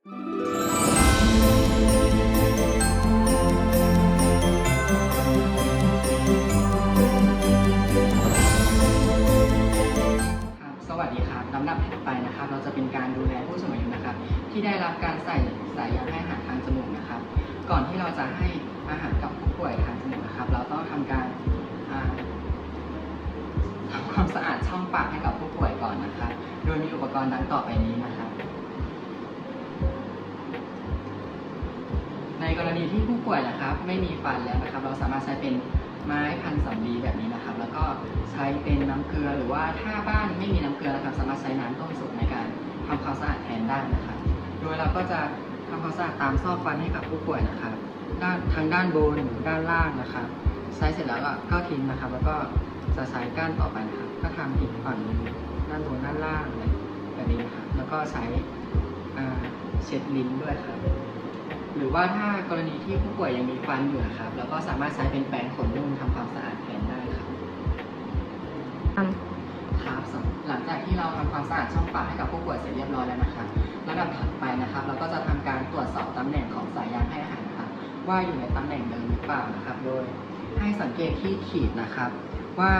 ครับสวัสดีครับลำดับถัดไปนะครับ เราจะเป็นการดูแลผู้สูงอายุนะครับ ที่ได้รับการใส่สายยางให้อาหารทางจมูกนะครับ ก่อนที่เราจะให้อาหารกับผู้ป่วยทางจมูกนะครับ เราต้องทำการอ่าทำความสะอาดช่องปากให้กับผู้ป่วยก่อนนะครับ โดยมีอุปกรณ์ดังต่อไปนี้ ณีที่ผู้ป่วยนะครับ ไม่มีฟันแล้วนะครับ เราสามารถใช้เป็นไม้พันสำลีแบบนี้นะครับ แล้วก็ใช้เป็นน้ำเกลือหรือว่าถ้าบ้านไม่มีน้ำเกลือนะครับ สามารถใช้น้ำต้มสุกในการทำความสะอาดแทนได้นะครับ โดยเราก็จะทำความสะอาดตามซอกฟันให้กับผู้ป่วยนะครับ ด้านทางด้านบนหรือด้านล่างนะครับ ใช้เสร็จแล้วก็ก็ทิ้งนะครับ แล้วก็จะใช้ก้านต่อไปนะครับ ก็ทำอีกฝั่งหนึงด้านบนด้านล่างแบบนี้นะครับ แล้วก็ใช้อ่เช็ดลิ้นด้วยครับ หรือว่าถ้ากรณีที่ผู้ป่วยยังมีฟันอยู่นะครับเราก็สามารถใช้เป็นแปรงขนนุ่มทำความสะอาดแทนได้ครับครับสำหลังจากที่เราทำความสะอาดช่องปากให้กับผู้ป่วยเสร็จเรียบร้อยแล้วนะครับระดับถัดไปนะครับ เราก็จะทำการตรวจสอบตำแหน่งของสายยางให้อาหารนะครับว่าอยู่ในตำแหน่งเดิมหรือเปล่านะครับ โดยให้สังเกตที่ขีดนะครับ ว่า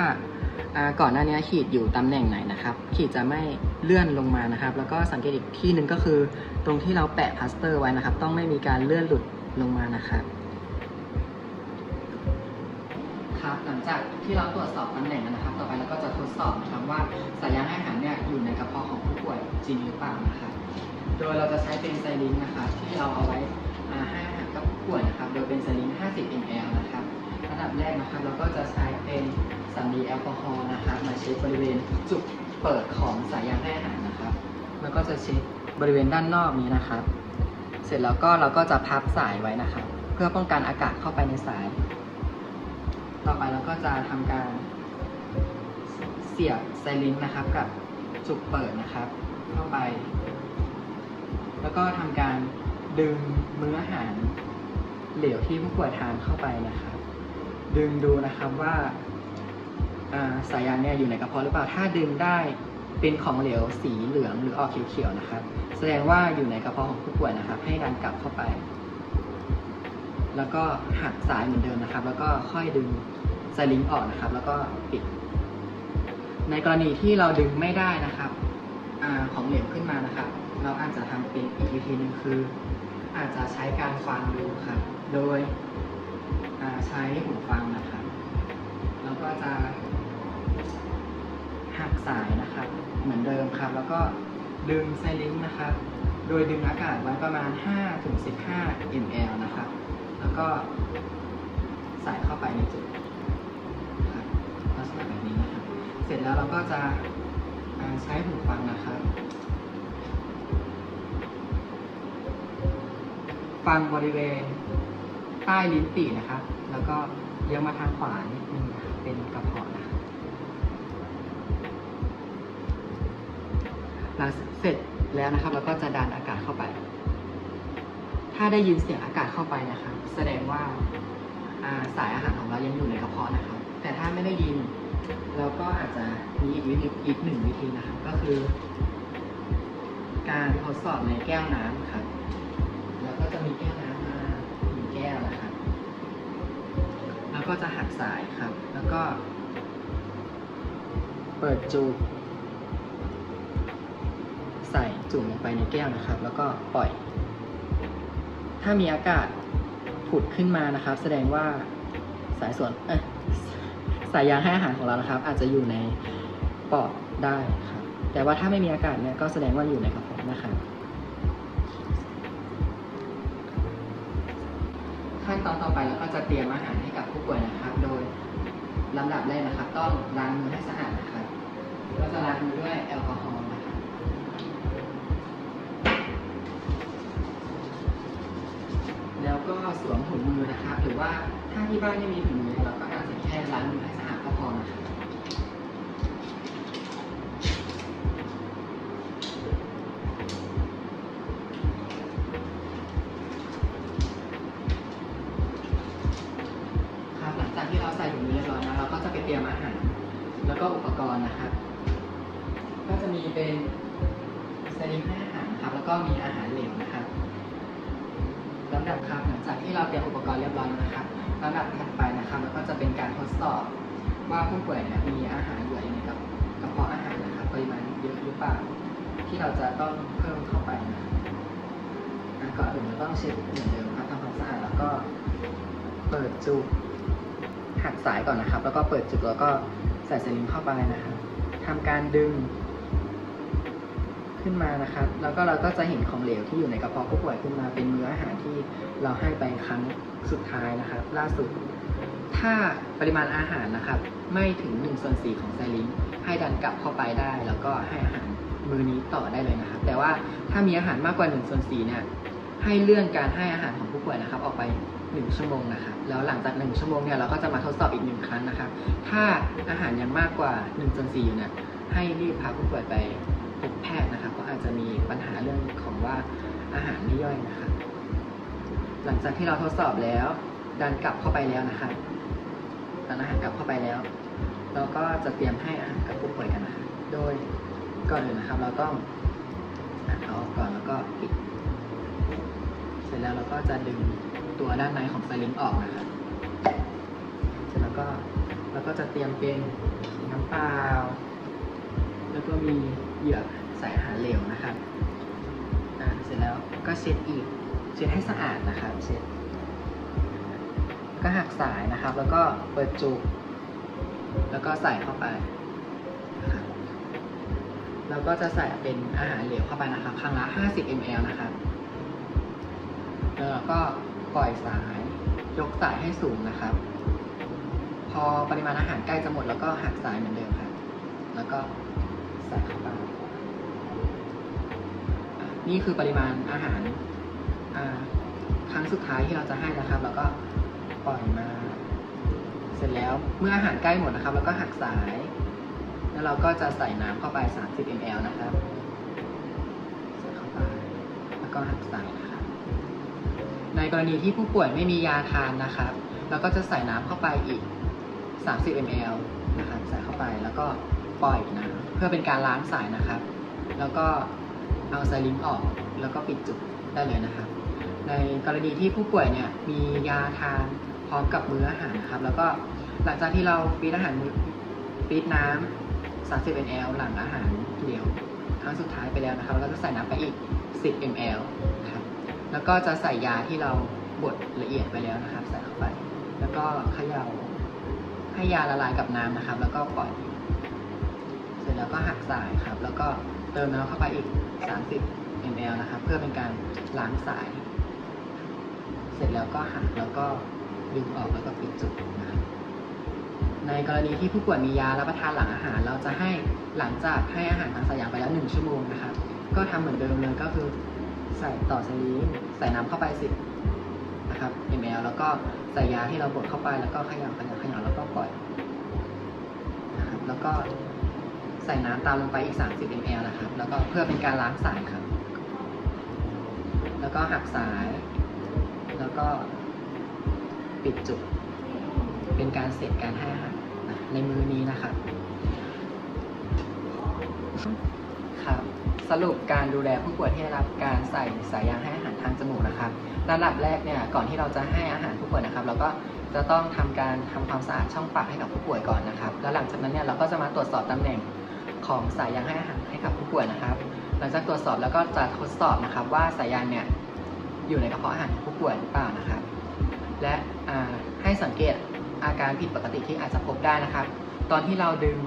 ก่อนหน้านี้ขีดอยู่ตำแหน่งไหนนะครับ ขีดจะไม่เลื่อนลงมานะครับ แล้วก็สังเกตอีกที่หนึ่งก็คือ ตรงที่เราแปะพลาสเตอร์ไว้นะครับ ต้องไม่มีการเลื่อนหลุดลงมานะครับครับหลังจากที่เราตรวจสอบตำแหน่งนะครับ ต่อไปเราก็จะทดสอบนะครับว่าสายยางให้อาหารเนี่ยอยู่ในกระเพาะของผู้ป่วยจริงหรือเปล่านะครับโดยเราจะใช้เป็นไซลิงนะครับที่เราเอาไว้ให้อาหารกับผู้ป่วยนะครับ โดยเป็นไซลิง50 ml นะครับ ระดับแรกนะครับเราก็จะใช้เป็นสำลีแอลกอฮอล์นะครับมาเช็ดบริเวณจุดเปิดของสายยางให้อาหารนะครับแล้วก็จะเช็ดบริเวณด้านนอกนี้นะครับเสร็จแล้วก็เราก็จะพับสายไว้นะครับเพื่อป้องกันอากาศเข้าไปในสาย ต่อไปเราก็จะทำการเสียบไซลิงค์นะครับ กับจุกเปิดนะครับ เข้าไป แล้วก็ทำการดึงมื้ออาหารเหลวที่ผู้ป่วยทานเข้าไปนะครับ ดึงดูนะครับว่าสายยางเนี่ยอยู่ในกระเพาะหรือเปล่า ถ้าดึงได้เป็นของเหลวสีเหลืองหรือออกเขียวๆนะครับ แสดงว่าอยู่ในกระเพาะของผู้ป่วยนะครับ ให้ดันกลับเข้าไป แล้วก็หักสายเหมือนเดิมนะครับ แล้วก็ค่อยดึงสลิงออกนะครับ แล้วก็ปิด ในกรณีที่เราดึงไม่ได้นะครับอของเหลวขึ้นมานะครับ เราอาจจะทำเป็นอีกวิธีหนึ่งคือ อาจจะใช้การฟังดูครับ โดย ใช้หูฟังนะครับแล้วก็จะหักสายนะครับ เหมือนเดิมครับ แล้วก็ดึงไซลิงค์นะครับ โดยดึงอากาศไว้ประมาณ 5-15 ml นะครับ แล้วก็ใส่เข้าไปในจุดครับลักษณะแบบนี้นะครับ เสร็จแล้วเราก็จะใช้หูฟังนะครับ ฟังบริเวณ ใต้ลิ้นปี่นะครับ แล้วก็เลี้ยวมาทางขวานิดนึงนะเป็นกระเพาะนะหลังเสร็จแล้วนะครับเราก็จะดันอากาศเข้าไป ถ้าได้ยินเสียงอากาศเข้าไปนะครับ แสดงว่าาสายอาหารของเรายังอยู่ในกระเพาะนะครับ แต่ถ้าไม่ได้ยินเราก็อาจจะมีอีกวิธีอีกหนึ่งวิธีนะครับ ก็คือ การทดสอบในแก้วน้ำครับ แล้วก็จะมีแก้วน้ำ ก็จะหักสายครับ แล้วก็ เปิดจูบใส่จุ่มลงไปในแก้วนะครับ แล้วก็ปล่อย ถ้ามีอากาศผุดขึ้นมานะครับ แสดงว่าสายส่วนเอสายยางให้อาหารของเรานะครับ อาจจะอยู่ในปอดได้ครับแต่ว่าถ้าไม่มีอากาศเนี่ยก็แสดงว่าอยู่ในกระเพาะนะครับ นตอนต่อไปเราก็จะเตรียมอาหารให้กับผู้ป่วยนะครับ โดยลำดับแรกนะครับ ต้องล้างมือให้สะอาดนะครับก็จะล้างมือด้วยแอลกอฮอล์นะครับแล้วก็สวมถุงมือนะครับ หรือว่าถ้าที่บ้านไม่มีถุงมือเราก็อาจจะแค่ล้างมือให้สะอาดก็พอนะครับครับ ก็อุปกรณ์นะครับ ก็จะมีเป็นสลิงให้อาหารครับแล้วก็มีอาหารเหลวนะครับลำดับครับหลังจากที่เราเตรียมอุปกรณ์เรียบร้อยนะครับลำดับถัดไปนะครับแล้วก็จะเป็นการทดสอบว่าผู้ป่วยเนี่ยมีอาหารเหลืออยู่ในกระกระเพาะอาหารนะครับปริมาณเยอะหรือเปล่า ที่เราจะต้องเพิ่มเข้าไปนะอะก่อนอื่นเราต้องเช็ดเหมือนเดิมครับทำความสะอาดแล้วก็เปิดจุกหักสายก่อนนะครับ แล้วก็เปิดจุกแล้วก็ ใส่สลิงเข้าไปนะครับทำการดึง ขึ้นมานะครับ แล้วก็เราก็จะเห็นของเหลวที่อยู่ในกระเพาะผู้ป่วยขึ้นมาเป็นมื้ออาหารที่เราให้ไปครั้งสุดท้ายนะครับ ล่าสุด ถ้าปริมาณอาหารนะครับ ไม่ถึง1ส่วน4ของไซลิงให้ดันกลับเข้าไปได้ แล้วก็ให้อาหารมือนี้ต่อได้เลยนะครับ แต่ว่าถ้ามีอาหารมากกว่า1ส่วน4เนี่ยให้เลื่อนการให้อาหารของผู้ป่วยนะครับ ออกไป 1 ชั่วโมงนะครับ แล้วหลังจาก 1 ชั่วโมงเนี่ยเราก็จะมาทดสอบอีกหนึ่งครั้งนะครับ ถ้าอาหารยังมากกว่า1ส่วน4อยู่เนี่ยให้รีบพาผู้ป่วยไปพบแพทย์นะครับเพราะอาจจะมีปัญหาเรื่องของว่าอาหารไม่ย่อยนะครับ หลังจากที่เราทดสอบแล้ว ดันกลับเข้าไปแล้วนะครับดันอาหารกลับเข้าไปแล้ว เราก็จะเตรียมให้อาหารกับผู้ป่วยกันนะครับโดยก่อนอื่นนะครับ เราต้องอะเอาก่อนแล้วก็ปิด เสร็จแล้วเราก็จะดึง ตัวด้านในของไซลิงออกนะครับเสร็จแล้วก็เราก็จะเตรียมเป็นน้ำเปล่า แล้วก็มีเหยือกใส่อาหารเหลวนะครับอ่าเสร็จแล้วก็เช็ดอีกเช็ดให้สะอาดนะครับเช็ดก็หักสายนะครับ แล้วก็เปิดจุก แล้วก็ใส่เข้าไป แล้วก็จะใส่เป็นอาหารเหลวเข้าไปนะครับครั้งละ 50 ml นะครับ แล้วก็ ปล่อยสาย ยกสายให้สูงนะครับ พอปริมาณอาหารใกล้จะหมดแล้วก็หักสายเหมือนเดิมครับ แล้วก็ใส่เข้าไปนี่คือปริมาณอาหารครั้งสุดท้ายที่เราจะให้นะครับ แล้วก็ปล่อยมา เสร็จแล้วเมื่ออาหารใกล้หมดนะครับ แล้วก็หักสาย แล้วเราก็จะใส่น้ำเข้าไป 30 ml นะครับใส่เข้าไป แล้วก็หักสายนะครับ ในกรณีที่ผู้ป่วยไม่มียาทานนะครับเราก็จะใส่น้ำเข้าไปอีก 30 ml นะครับใส่เข้าไปแล้วก็ปล่อยน้ำเพื่อเป็นการล้างสายนะครับ แล้วก็เอาไซลิงออกแล้วก็ปิดจุกได้เลยนะครับ ในกรณีที่ผู้ป่วยเนี่ยมียาทานพร้อมกับมื้ออาหารนะครับ แล้วก็หลังจากที่เราฟีดอาหารมื้อฟีดน้ำ30 ml หลังอาหารเหลวครั้งสุดท้ายไปแล้วนะครับเราก็จะใส่น้ำไปอีก 10 ml แล้วก็จะใส่ยาที่เราบดละเอียดไปแล้วนะครับ ใส่เข้าไป แล้วก็เขย่าให้ยาละลายกับน้ำนะครับ แล้วก็ปล่อย เสร็จแล้วก็หักสายครับ แล้วก็เติมน้ำเข้าไปอีก 30 ml นะครับ เพื่อเป็นการล้างสาย เสร็จแล้วก็หักแล้วก็ดึงออกแล้วก็ปิดจุกนะครับ ในกรณีที่ผู้ป่วยมียารับประทานหลังอาหาร เราจะให้หลังจากให้อาหารทางสายยางไปแล้วหนึ่งชั่วโมงนะครับ ก็ทำเหมือนเดิมเลยก็คือ ใส่ต่อสลีงใส่น้ำเข้าไปสินะครับ ml แล้วก็ใส่ยาที่เราบดเข้าไปแล้วก็ขยำขยำขยำแล้วก็ปล่อยนะครับแล้วก็ใส่น้ำตามลงไปอีก 30 ml นะครับ แล้วก็เพื่อเป็นการล้างสายครับ แล้วก็หักสาย แล้วก็ปิดจุกเป็นการเสร็จการให้อาหารนะในมือนี้นะครับครับ สรุปการดูแลผู้ป่วยที่ได้รับการใส่สายยางให้อาหารทางจมูกนะครับระดับแรกเนี่ยก่อนที่เราจะให้อาหารผู้ป่วยนะครับ เราก็จะต้องทำการทำความสะอาดช่องปากให้กับผู้ป่วยก่อนนะครับ แล้วหลังจากนั้นเนี่ยเราก็จะมาตรวจสอบตำแหน่งของสายยางให้อาหารให้กับผู้ป่วยนะครับ หลังจากตรวจสอบแล้วก็จะทดสอบนะครับ ว่าสายยางเนี่ยอยู่ในกระเพาะอาหารของผู้ป่วยหรือเปล่านะครับ และให้สังเกตอาการผิดปกติที่อาจจะพบได้นะครับ ตอนที่เราดึง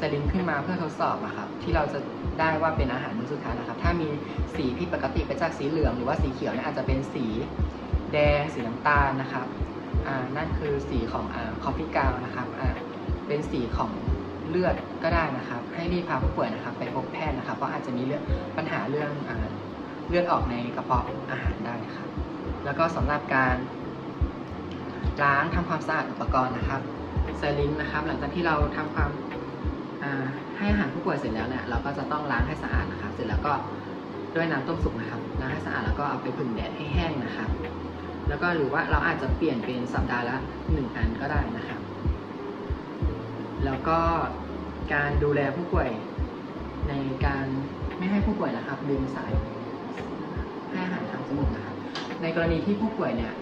สลิงขึ้นมาเพื่อทดสอบนะครับที่เราจะได้ว่าเป็นอาหารมื้อสุดท้ายนะครับ ถ้ามีสีผิดปกติไปจากสีเหลือง หรือว่าสีเขียวเนี่ยอาจจะเป็นสีแดงสีน้ำตาลนะครับอ่านั่นคือสีของอ่าคอฟฟี่กาวนะครับอ่าเป็นสีของเลือดก็ได้นะครับ ให้รีบพาผู้ป่วยนะครับ ไปพบแพทย์นะครับ เพราะอาจจะมีเรื่องปัญหาเรื่องอเลือดออกในกระเพาะอาหารได้นะครับ แล้วก็สำหรับการ ล้างทำความสะอาดอุปกรณ์นะครับไซลิงนะครับ หลังจากที่เราทำความ ให้อาหารผู้ป่วยเสร็จแล้วเนี่ยเราก็จะต้องล้างให้สะอาดนะครับ เสร็จแล้วก็ด้วยน้ำต้มสุกนะครับล้างให้สะอาดแล้วก็เอาไปผึ่งแดดให้แห้งนะครับแล้วก็หรือว่าเราอาจจะเปลี่ยนเป็นสัปดาห์ละหนึ่งอันก็ได้นะครับ แล้วก็การดูแลผู้ป่วยในการไม่ให้ผู้ป่วยนะครับดึงสายให้อาหารทางจมูกนะครับ ในกรณีที่ผู้ป่วยเนี่ย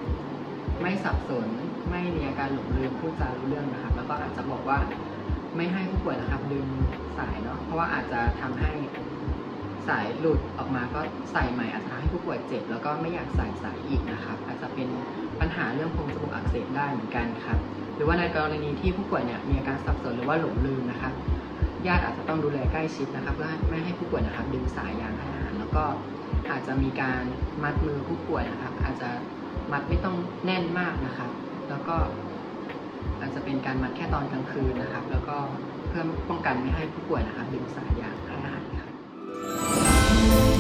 ไม่สับสนไม่มีอาการหลงลืมพูดจารู้เรื่องนะครับ แล้วก็อาจจะบอกว่า ไม่ให้ผู้ป่วยนะครับดึงสายเนาะเพราะว่าอาจจะทำให้สายหลุดออกมาก็ใส่ใหม่อาจจะทำให้ผู้ป่วยเจ็บแล้วก็ไม่อยากใส่สายอีกนะครับอาจจะเป็นปัญหาเรื่องโพรงจมูกอักเสบได้เหมือนกันครับหรือว่าในกรณีที่ผู้ป่วยเนี่ยมีอาการสับสนหรือว่าหลงลืมนะครับญาติอาจจะต้องดูแลใกล้ชิดนะครับเพื่อไม่ให้ผู้ป่วยนะครับดึงสายยางให้อาหารแล้วก็อาจจะมีการมัดมือผู้ป่วยนะครับ อาจจะมัดไม่ต้องแน่นมากนะครับ แล้วก็ อาจจะเป็นการมัดแค่ตอนกลางคืนนะครับ แล้วก็เพื่อป้องกันไม่ให้ผู้ป่วยนะครับดื่มสารยางให้อาหารครับ